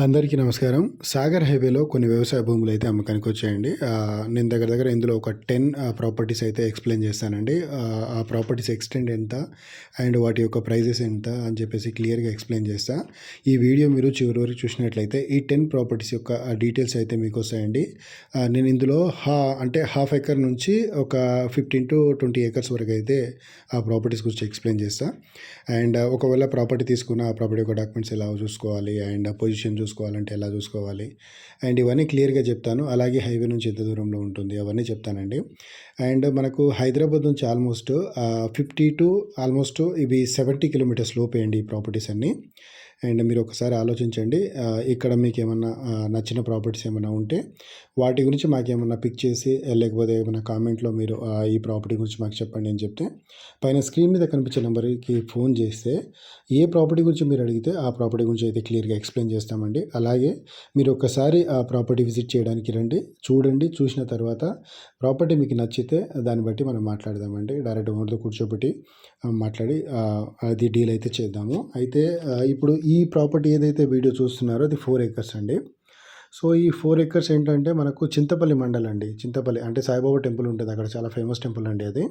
అందరికీ నమస్కారం. సాగర్ హైవేలో కొన్ని వ్యవసాయ భూములు అయితే అమ్మకానికి వచ్చాయండి. నేను దగ్గర దగ్గర ఇందులో ఒక టెన్ ప్రాపర్టీస్ అయితే ఎక్స్ప్లెయిన్ చేస్తానండి. ఆ, ప్రాపర్టీస్ ఎక్స్టెండ్ ఎంత అండ్ వాటి యొక్క ప్రైజెస్ ఎంత అని చెప్పేసి క్లియర్గా ఎక్స్ప్లెయిన్ చేస్తా. ఈ వీడియో మీరు చివరి వరకు చూసినట్లయితే ఈ టెన్ ప్రాపర్టీస్ యొక్క డీటెయిల్స్ అయితే మీకు వస్తాయండి. నేను ఇందులో హా అంటే హాఫ్ ఎకర్ నుంచి ఒక ఫిఫ్టీన్ టు ట్వంటీ ఏకర్స్ వరకు అయితే ఆ ప్రాపర్టీస్ గురించి ఎక్స్ప్లెయిన్ చేస్తా. అండ్ ఒకవేళ ప్రాపర్టీ తీసుకున్న ఆ ప్రాపర్టీ యొక్క డాక్యుమెంట్స్ ఎలా చూసుకోవాలి? అండ్ పొజిషన్ చూసుకోవాలంటే ఎలా చూసుకోవాలి? అండ్ ఇవన్నీ క్లియర్గా చెప్తాను. అలాగే హైవే నుంచి ఎంత దూరంలో ఉంటుంది? అవన్నీ చెప్తానండి. అండ్ మనకు హైదరాబాద్ నుంచి ఆల్మోస్ట్ ఫిఫ్టీ టు ఆల్మోస్ట్ ఇవి సెవెంటీ కిలోమీటర్స్ లోపే అండి ఈ ప్రాపర్టీస్ అన్నీ. అండ్ మీరు ఒకసారి ఆలోచించండి. ఇక్కడ మీకు ఏమన్నా నచ్చిన ప్రాపర్టీస్ ఏమైనా ఉంటే వాటి గురించి మాకు ఏమన్నా పిక్ చేసి లేకపోతే ఏమైనా కామెంట్లో మీరు ఈ ప్రాపర్టీ గురించి మాకు చెప్పండి అని చెప్తే పైన స్క్రీన్ మీద కనిపించే నెంబర్కి ఫోన్ చేస్తే ఏ ప్రాపర్టీ గురించి మీరు అడిగితే ఆ ప్రాపర్టీ గురించి అయితే క్లియర్గా ఎక్స్ప్లెయిన్ చేస్తామండి. అలాగే మీరు ఒకసారి ఆ ప్రాపర్టీ విజిట్ చేయడానికి రండి. చూడండి చూసిన తర్వాత ప్రాపర్టీ మీకు నచ్చితే దాన్ని బట్టి మనం మాట్లాడదామండి. డైరెక్ట్ ఓనర్తో కూర్చోబెట్టి మాట్లాడి అది డీల్ అయితే చేద్దాము. అయితే ఇప్పుడు ఈ ఈ ప్రాపర్టీ ఏదైతే వీడియో చూస్తున్నారో అది ఫోర్ ఏకర్స్ అండి. సో ఈ ఫోర్ ఏకర్స్ ఏంటంటే మనకు చింతపల్లి మండల్ అండి. చింతపల్లి అంటే సాయిబాబా టెంపుల్ ఉంటుంది. అక్కడ చాలా ఫేమస్ టెంపుల్ అండి అది.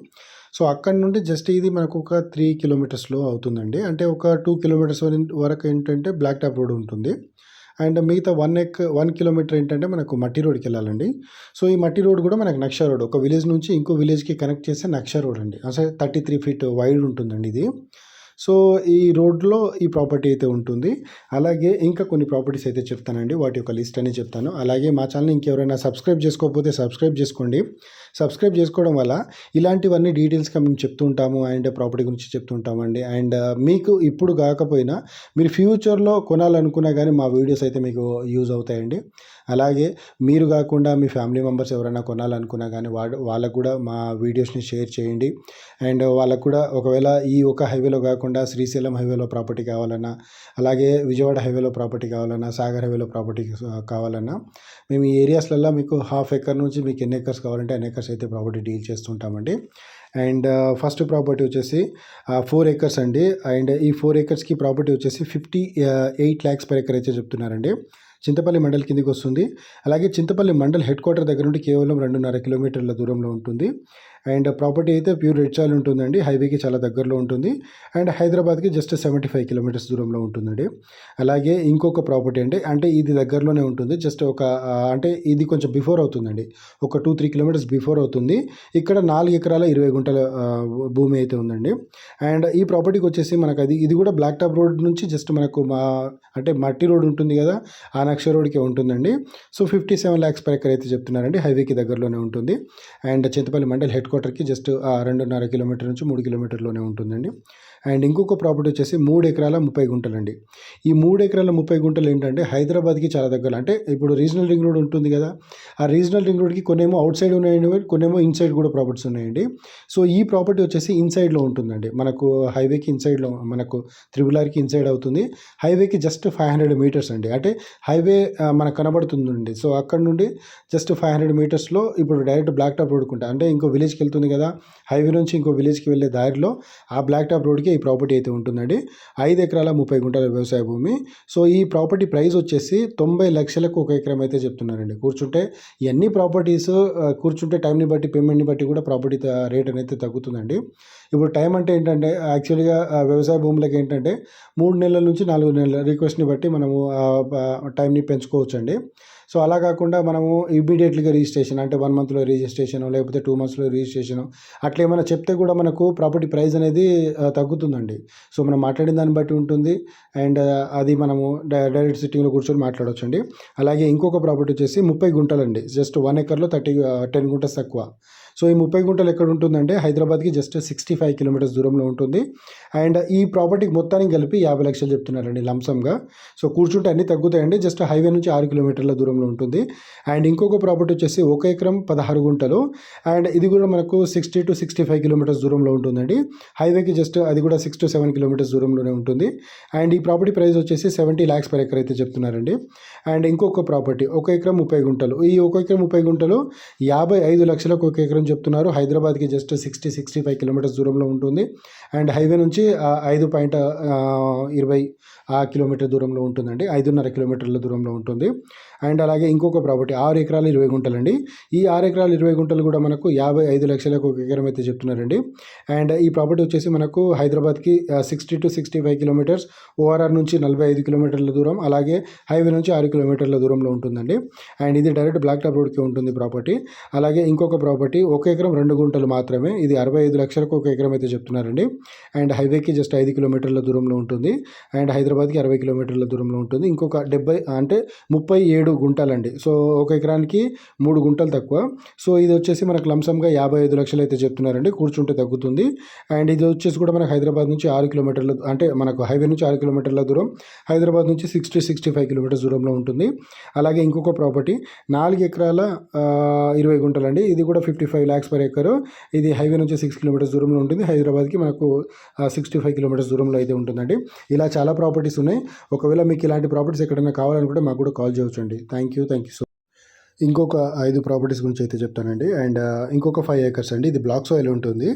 సో అక్కడ నుండి జస్ట్ ఇది మనకు ఒక త్రీ కిలోమీటర్స్లో అవుతుందండి. అంటే ఒక టూ కిలోమీటర్స్ వరకు ఏంటంటే బ్లాక్ టాప్ రోడ్ ఉంటుంది. అండ్ మిగతా వన్ ఎక్ వన్ కిలోమీటర్ ఏంటంటే మనకు మట్టి రోడ్కి వెళ్ళాలండి. సో ఈ మట్టి రోడ్ కూడా మనకు నక్ష రోడ్. ఒక విలేజ్ నుంచి ఇంకో విలేజ్కి కనెక్ట్ చేసే నక్ష రోడ్ అండి. అసలు థర్టీ త్రీ ఫీట్ వైడ్ ఉంటుందండి ఇది. సో ఈ రోడ్లో ఈ ప్రాపర్టీ అయితే ఉంటుంది. అలాగే ఇంకా కొన్ని ప్రాపర్టీస్ అయితే చెప్తానండి. వాటి యొక్క లిస్ట్ అని చెప్తాను. అలాగే మా ఛానల్ ఇంకెవరైనా సబ్స్క్రైబ్ చేసుకోకపోతే సబ్స్క్రైబ్ చేసుకోండి. సబ్స్క్రైబ్ చేసుకోవడం వల్ల ఇలాంటివన్నీ డీటెయిల్స్గా మేము చెప్తుంటాము అండ్ ప్రాపర్టీ గురించి చెప్తుంటామండి అండ్ మీకు ఇప్పుడు కాకపోయినా మీరు ఫ్యూచర్లో కొనాలనుకున్నా కానీ మా వీడియోస్ అయితే మీకు యూజ్ అవుతాయండి. అలాగే మీరు కాకుండా మీ ఫ్యామిలీ మెంబర్స్ ఎవరైనా కొనాలనుకున్నా కానీ వాడు వాళ్ళకు కూడా మా వీడియోస్ని షేర్ చేయండి. అండ్ వాళ్ళకు కూడా ఒకవేళ ఈ ఒక హైవేలో కాకుండా శ్రీశైలం హైవేలో ప్రాపర్టీ కావాలన్నా అలాగే విజయవాడ హైవేలో ప్రాపర్టీ కావాలన్నా సాగర్ హైవేలో ప్రాపర్టీ కావాలన్నా మేము ఈ ఏరియాస్లలో మీకు హాఫ్ ఎకర్ నుంచి మీకు ఎన్ని ఎకర్స్ కావాలంటే ఎన్ని ఎకర్స్ అయితే ప్రాపర్టీ డీల్ చేస్తుంటామండి. అండ్ ఫస్ట్ ప్రాపర్టీ వచ్చేసి ఫోర్ ఏకర్స్ అండి. అండ్ ఈ ఫోర్ ఏకర్స్కి ప్రాపర్టీ వచ్చేసి fifty eight lakhs per acre అయితే చెప్తున్నారండి. చింతపల్లి మండల్ కిందికి వస్తుంది. అలాగే చింతపల్లి మండల్ హెడ్ క్వార్టర్ దగ్గర నుండి కేవలం రెండున్నర కిలోమీటర్ల దూరంలో ఉంటుంది. అండ్ ప్రాపర్టీ అయితే ప్యూర్ రెడ్ సాయిల్ ఉంటుందండి. హైవేకి చాలా దగ్గరలో ఉంటుంది. అండ్ హైదరాబాద్కి జస్ట్ సెవెంటీ ఫైవ్ కిలోమీటర్స్ దూరంలో ఉంటుందండి. అలాగే ఇంకొక ప్రాపర్టీ అంటే అంటే ఇది దగ్గరలోనే ఉంటుంది. జస్ట్ ఒక అంటే ఇది కొంచెం బిఫోర్ అవుతుందండి. ఒక టూ త్రీ కిలోమీటర్స్ బిఫోర్ అవుతుంది. ఇక్కడ నాలుగు ఎకరాల ఇరవై గుంటల భూమి అయితే ఉందండి. అండ్ ఈ ప్రాపర్టీకి వచ్చేసి మనకు అది ఇది కూడా బ్లాక్ టాప్ రోడ్ నుంచి జస్ట్ మనకు మా అంటే మట్టి రోడ్ ఉంటుంది కదా ఆ నక్ష రోడ్కి ఉంటుందండి. So fifty seven lakhs per acre అయితే చెప్తున్నారండి. హైవేకి దగ్గరలోనే ఉంటుంది. అండ్ చింతపల్లి మండల్ హెడ్ క్వార్టర్కి జస్ట్ రెండున్నర కిలోమీటర్ నుంచి మూడు కిలోమీటర్లోనే ఉంటుందండి. అండ్ ఇంకొక ప్రాపర్టీ వచ్చేసి మూడు ఎకరాల ముప్పై గుంటలండి. ఈ మూడు ఎకరాల ముప్పై గుంటలు ఏంటంటే హైదరాబాద్కి చాలా దగ్గర. అంటే ఇప్పుడు రీజనల్ రింగ్ రోడ్ ఉంటుంది కదా ఆ రీజనల్ రింగ్ రోడ్కి కొన్నేమో అవుట్ సైడ్ ఉన్నాయండి కొన్నేమో ఇన్సైడ్ కూడా ప్రాపర్టీస్ ఉన్నాయండి. సో ఈ ప్రాపర్టీ వచ్చేసి ఇన్సైడ్లో ఉంటుందండి. మనకు హైవేకి ఇన్సైడ్లో మనకు త్రిబుల్ ఆర్కి ఇన్సైడ్ అవుతుంది. హైవేకి జస్ట్ ఫైవ్ హండ్రెడ్ మీటర్స్ అండి. అంటే హైవే మనకు కనబడుతుందండి. సో అక్కడ నుండి జస్ట్ ఫైవ్ హండ్రెడ్ మీటర్స్లో ఇప్పుడు డైరెక్ట్ బ్లాక్ టాప్ రోడ్కి ఉంటాయి అంటే ఇంకో విలేజ్కి వెళ్తుంది కదా. హైవే నుంచి ఇంకో విలేజ్కి వెళ్ళే దారిలో ఆ బ్లాక్ టాప్ రోడ్కి ఈ ప్రాపర్టీ అయితే ఉంటుందండి. ఐదు ఎకరాల ముప్పై గుంటల వ్యవసాయ భూమి. సో ఈ ప్రాపర్టీ ప్రైస్ వచ్చేసి తొంభై లక్షలకు ఒక ఎకరం అయితే చెప్తున్నారండి. కూర్చుంటే ఇవన్నీ ప్రాపర్టీస్ కూర్చుంటే టైంని బట్టి పేమెంట్ని బట్టి కూడా ప్రాపర్టీ రేట్ అనేది తగ్గుతుందండి. ఇప్పుడు టైం అంటే ఏంటంటే యాక్చువల్గా వ్యవసాయ భూములకి ఏంటంటే మూడు నెలల నుంచి నాలుగు నెలల రిక్వెస్ట్ని బట్టి మనము టైంని పెంచుకోవచ్చు అండి సో అలా కాకుండా మనము ఇమీడియట్లీగా రిజిస్ట్రేషన్ అంటే వన్ మంత్లో రిజిస్ట్రేషన్ లేకపోతే టూ మంత్స్లో రిజిస్ట్రేషన్ అట్లా ఏమైనా చెప్తే కూడా మనకు ప్రాపర్టీ ప్రైస్ అనేది తగ్గుతుందండి. సో మనం మాట్లాడిన దాన్ని బట్టి ఉంటుంది. అండ్ అది మనము డై- డైరెక్ట్ సిట్టింగ్లో కూర్చొని మాట్లాడవచ్చు అండి అలాగే ఇంకొక ప్రాపర్టీ వచ్చేసి ముప్పై గుంటలండి. జస్ట్ వన్ ఎకర్లో థర్టీ టెన్ గుంటస్ తక్కువ. సో ఈ ముప్పై గుంటలు ఎక్కడ ఉంటుందంటే హైదరాబాద్కి జస్ట్ సిక్స్టీ ఫైవ్ కిలోమీటర్స్ దూరంలో ఉంటుంది. అండ్ ఈ ప్రాపర్టీకి మొత్తానికి కలిపి యాభై లక్షలు చెప్తున్నారండి లంసంగా. సో కూర్చుంటే అన్నీ తగ్గుతాయండి. జస్ట్ హైవే నుంచి ఆరు కిలోమీటర్ల దూరంలో ఉంటుంది. అండ్ ఇంకొక ప్రాపర్టీ వచ్చేసి ఒక ఎకరం పదహారు గుంటలు. అండ్ ఇది కూడా మనకు sixty two sixty five kilometres దూరంలో ఉంటుందండి. హైవేకి జస్ట్ అది కూడా సిక్స్ టు సెవెన్ కిలోమీటర్స్ దూరంలోనే ఉంటుంది. అండ్ ఈ ప్రాపర్టీ ప్రైస్ వచ్చేసి సెవెంటీ ల్యాక్స్ పర్ ఎకర్ అయితే చెప్తున్నారండి. అండ్ ఇంకొక ప్రాపర్టీ ఒక ఎకరం ముప్పై గుంటలు. ఈ ఒక ఎకరం ముప్పై గుంటలు యాభై ఐదు లక్షలకు ఒక ఎకరం చెప్తున్నారు. హైదరాబాద్కి just sixty sixty five kilometres దూరంలో ఉంటుంది. అండ్ హైవే నుంచి ఐదు పాయింట్ ఇరవై కిలోమీటర్ దూరంలో ఉంటుందండి. ఐదున్నర కిలోమీటర్ల దూరంలో ఉంటుంది. అండ్ అలాగే ఇంకొక ప్రాపర్టీ ఆరు ఎకరాలు ఇరవై గుంటలండి. ఈ ఆరు ఎకరాలు ఇరవై గుంటలు కూడా మనకు యాభై ఐదు లక్షలకు ఒక ఎకరం అయితే చెప్తున్నారండి. అండ్ ఈ ప్రాపర్టీ వచ్చేసి మనకు హైదరాబాద్కి sixty two sixty five kilometres ORR నుంచి నలభై ఐదు కిలోమీటర్ల దూరం అలాగే హైవే నుంచి ఆరు కిలోమీటర్ల దూరంలో ఉంటుందండి. అండ్ ఇది డైరెక్ట్ బ్లాక్ టాప్ రోడ్కి ఉంటుంది ప్రాపర్టీ. అలాగే ఇంకొక ప్రాపర్టీ ఒక ఎకరం రెండు గుంటలు మాత్రమే ఇది అరవై ఐదు లక్షలకు ఒక ఎకరం అయితే చెప్తున్నారండి. అండ్ హైవేకి జస్ట్ ఐదు కిలోమీటర్ల దూరంలో ఉంటుంది. అండ్ హైదరాబాద్కి అరవై కిలోమీటర్ల దూరంలో ఉంటుంది. ఇంకొక డెబ్బై అంటే ముప్పై ఏడు గుంటలండి. సో ఒక ఎకరానికి మూడు గుంటలు తక్కువ. సో ఇది వచ్చేసి మనకు లంసంగా యాభై ఐదు లక్షలు అయితే చెప్తున్నారండి. కూర్చుంటే తగ్గుతుంది. అండ్ ఇది వచ్చేసి కూడా మనకు హైదరాబాద్ నుంచి ఆరు కిలోమీటర్ల అంటే మనకు హైవే నుంచి ఆరు కిలోమీటర్ల దూరం హైదరాబాద్ నుంచి సిక్స్టీ సిక్స్టీ ఫైవ్ కిలోమీటర్స్ దూరంలో ఉంటుంది. అలాగే ఇంకొక ప్రాపర్టీ నాలుగు ఎకరాల ఇరవై గుంటలండి. ఇది కూడా fifty five lakhs per acre ఇది హైవే నుంచి సిక్స్ కిలోమీటర్స్ దూరంలో ఉంటుంది. హైదరాబాద్కి మనకు సిక్స్టీ ఫైవ్ కిలోమీటర్స్ దూరంలో అయితే ఉంటుందండి. ఇలా చాలా ప్రాపర్టీస్ ఉన్నాయి. ఒకవేళ మీకు ఇలాంటి ప్రాపర్టీస్ ఎక్కడైనా కావాలనుకుంటే మాకు కూడా call చేయవచ్చండి thank you thank you so ఇంకొక ఐదు ప్రాపర్టీస్ గురించి అయితే చెప్తానండి. అండ్ ఇంకొక ఫైవ్ ఏకర్స్ అండి. ఇది బ్లాక్ సాయిల్ ఉంటుంది.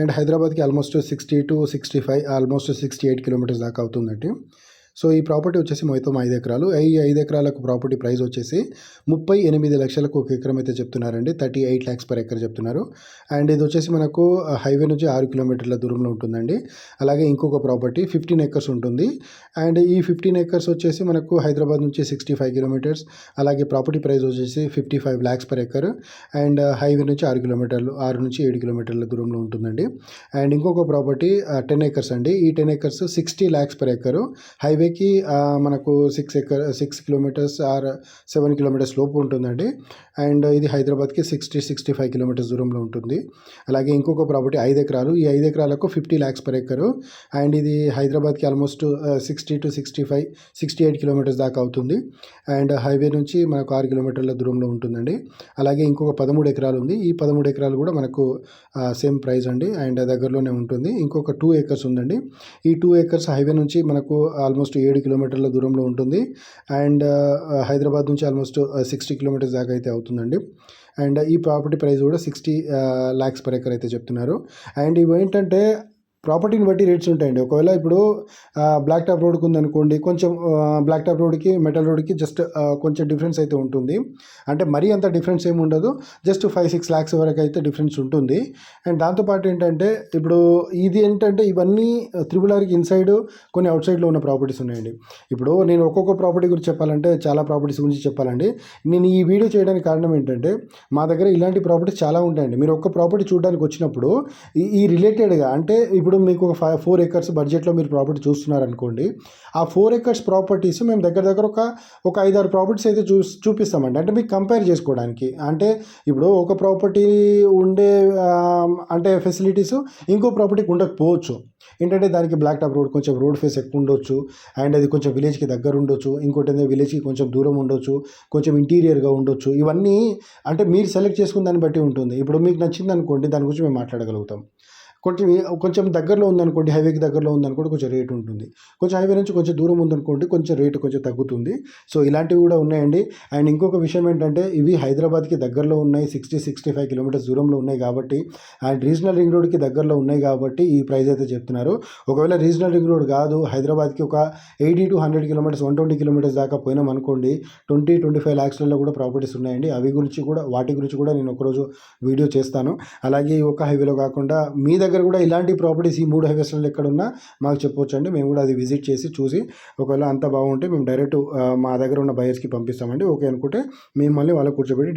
అండ్ హైదరాబాద్కి almost sixty two sixty five almost sixty eight kilometres దాకా అవుతుందండి. సో ఈ ప్రాపర్టీ వచ్చేసి మొత్తం ఐదు ఎకరాలు. ఈ ఐదు ఎకరాలకు ప్రాపర్టీ ప్రైస్ వచ్చేసి ముప్పై ఎనిమిది లక్షలకు ఒక ఎకరం అయితే చెప్తున్నారండి. Thirty eight lakhs per acre చెప్తున్నారు. అండ్ ఇది వచ్చేసి మనకు హైవే నుంచి ఆరు కిలోమీటర్ల దూరంలో ఉంటుందండి. అలాగే ఇంకొక ప్రాపర్టీ ఫిఫ్టీన్ ఎకర్స్ ఉంటుంది. అండ్ ఈ ఫిఫ్టీన్ ఎకర్స్ వచ్చేసి మనకు హైదరాబాద్ నుంచి సిక్స్టీ ఫైవ్ కిలోమీటర్స్. అలాగే ప్రాపర్టీ ప్రైస్ వచ్చేసి fifty five lakhs per acre. And highway నుంచి ఆరు కిలోమీటర్లు ఆరు నుంచి ఏడు కిలోమీటర్ల దూరంలో ఉంటుందండి. అండ్ ఇంకొక ప్రాపర్టీ టెన్ ఎకర్స్ అండి. ఈ ten acres sixty lakhs per acre. హైవేకి మనకు six acre six kilometres or seven kilometres లోపు ఉంటుందండి. అండ్ ఇది హైదరాబాద్కి సిక్స్టీ సిక్స్టీ ఫైవ్ కిలోమీటర్స్ దూరంలో ఉంటుంది. అలాగే ఇంకొక ప్రాపర్టీ ఐదు ఎకరాలు. ఈ ఐదు ఎకరాలకు fifty lakhs per acre and ఇది హైదరాబాద్కి almost sixty two sixty five sixty eight kilometres దాకా అవుతుంది. అండ్ హైవే నుంచి మనకు ఆరు కిలోమీటర్ల దూరంలో ఉంటుందండి. అలాగే ఇంకొక పదమూడు ఎకరాలు ఉంది. ఈ పదమూడు ఎకరాలు కూడా మనకు సేమ్ ప్రైస్ అండి. అండ్ దగ్గరలోనే ఉంటుంది. ఇంకొక టూ ఏకర్స్ ఉందండి. ఈ టూ ఏకర్స్ హైవే నుంచి మనకు ఆల్మోస్ట్ ఏడు కిలోమీటర్ల దూరంలో ఉంటుంది. అండ్ హైదరాబాద్ నుంచి ఆల్మోస్ట్ సిక్స్టీ కిలోమీటర్స్ దాకా అయితే అవుతుందండి. అండ్ ఈ ప్రాపర్టీ ప్రైస్ కూడా సిక్స్టీ ల్యాక్స్ పర్ ఎకర్ అయితే చెప్తున్నారు. అండ్ ఇవి ఏంటంటే ప్రాపర్టీని బట్టి రేట్స్ ఉంటాయండి. ఒకవేళ ఇప్పుడు బ్లాక్ టాప్ రోడ్కి ఉందనుకోండి కొంచెం బ్లాక్ టాప్ రోడ్కి మెటల్ రోడ్కి జస్ట్ కొంచెం డిఫరెన్స్ అయితే ఉంటుంది. అంటే మరీ అంత డిఫరెన్స్ ఏమి ఉండదు. జస్ట్ ఫైవ్ సిక్స్ ల్యాక్స్ వరకు అయితే డిఫరెన్స్ ఉంటుంది. అండ్ దాంతోపాటు ఏంటంటే ఇప్పుడు ఇది ఏంటంటే ఇవన్నీ త్రిబుల్ ఆర్కి ఇన్సైడ్ కొన్ని అవుట్ సైడ్లో ఉన్న ప్రాపర్టీస్ ఉన్నాయండి. ఇప్పుడు నేను ఒక్కొక్క ప్రాపర్టీ గురించి చెప్పాలంటే చాలా ప్రాపర్టీస్ గురించి చెప్పాలండి. నేను ఈ వీడియో చేయడానికి కారణం ఏంటంటే మా దగ్గర ఇలాంటి ప్రాపర్టీస్ చాలా ఉంటాయండి. మీరు ఒక్క ప్రాపర్టీ చూడడానికి వచ్చినప్పుడు ఈ- ఈ రిలేటెడ్గా అంటే ఇప్పుడు ఇప్పుడు మీకు ఒక ఫైవ్ ఫోర్ ఎకర్స్ బడ్జెట్లో మీరు ప్రాపర్టీ చూస్తున్నారనుకోండి ఆ ఫోర్ ఎకర్స్ ప్రాపర్టీస్ మేము దగ్గర దగ్గర ఒక ఒక ఐదారు ప్రాపర్టీస్ అయితే చూ చూపిస్తామండి. అంటే మీకు కంపేర్ చేసుకోవడానికి. అంటే ఇప్పుడు ఒక ప్రాపర్టీ ఉండే అంటే ఫెసిలిటీస్ ఇంకో ప్రాపర్టీకి ఉండకపోవచ్చు. ఏంటంటే దానికి బ్లాక్ టాప్ రోడ్ కొంచెం రోడ్ ఫేస్ ఎక్కువ ఉండొచ్చు. అండ్ అది కొంచెం విలేజ్కి దగ్గర ఉండొచ్చు. ఇంకోటి ఏంటంటే విలేజ్కి కొంచెం దూరం ఉండొచ్చు. కొంచెం ఇంటీరియర్గా ఉండొచ్చు. ఇవన్నీ అంటే మీరు సెలెక్ట్ చేసుకున్న దాన్ని బట్టి ఉంటుంది. ఇప్పుడు మీకు నచ్చింది అనుకోండి దాని గురించి మేము మాట్లాడగలుగుతాం. కొంచెం కొంచెం దగ్గరలో ఉందనుకోండి హైవేకి దగ్గరలో ఉందనుకోండి కొంచెం రేట్ ఉంటుంది. కొంచెం హైవే నుంచి కొంచెం దూరం ఉందనుకోండి కొంచెం రేటు కొంచెం తగ్గుతుంది. సో ఇలాంటివి కూడా ఉన్నాయండి. అండ్ ఇంకొక విషయం ఏంటంటే ఇవి హైదరాబాద్కి దగ్గరలో ఉన్నాయి సిక్స్టీ సిక్స్టీ ఫైవ్ కిలోమీటర్స్ దూరంలో ఉన్నాయి కాబట్టి అండ్ రీజనల్ రింగ్ రోడ్కి దగ్గరలో ఉన్నాయి కాబట్టి ఈ ప్రైస్ అయితే చెప్తున్నారు. ఒకవేళ రీజనల్ రింగ్ రోడ్ కాదు హైదరాబాద్కి ఒక eighty two hundred kilometres one twenty kilometres దాకా పోయినాం అనుకోండి ట్వంటీ ట్వంటీ ఫైవ్ ల్యాక్స్లలో కూడా ప్రాపర్టీస్ ఉన్నాయండి. అవి గురించి కూడా వాటి గురించి కూడా నేను ఒకరోజు వీడియో చేస్తాను. అలాగే ఒక హైవేలో కాకుండా మీ దగ్గర కూడా ఇలాంటి ప్రాపర్టీస్ ఈ మూడు హైవేస్లలో ఎక్కడ ఉన్నా మాకు చెప్పొచ్చండి. మేము కూడా అది విజిట్ చేసి చూసి ఒకవేళ అంత బాగుంటే మేము డైరెక్ట్ మా దగ్గర ఉన్న బయర్స్కి పంపిస్తామండి. ఓకే అనుకుంటే మేము మళ్ళీ వాళ్ళకి కూర్చోబెట్టి